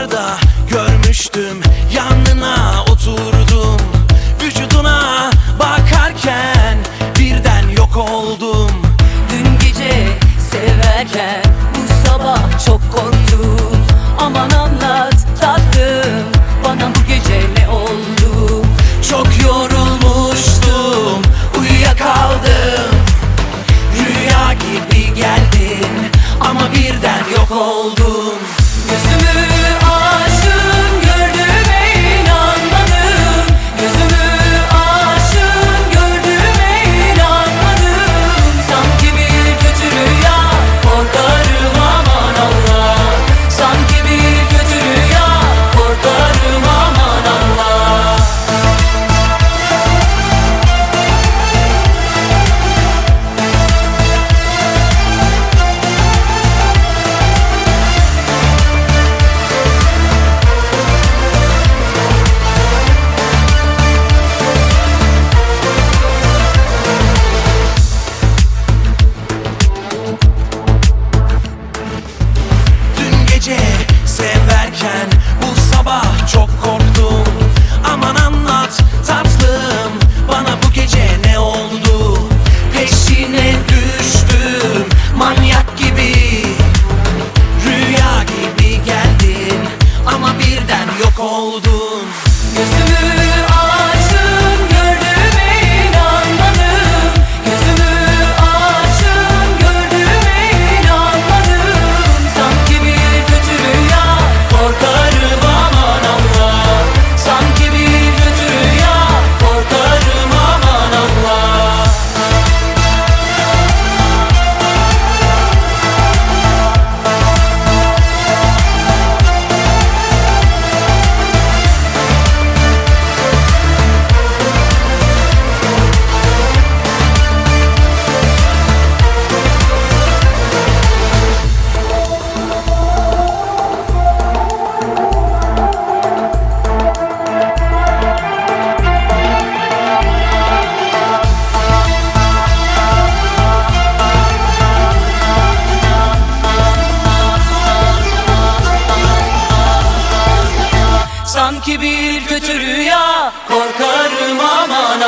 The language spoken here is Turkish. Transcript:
rüyalarda görmüştüm. Yanına oturdum. Vücuduna bakarken Birden yok oldum. Dün gece severken bu sabah çok korktum. Sanki bir kötü rüya korkarım aman.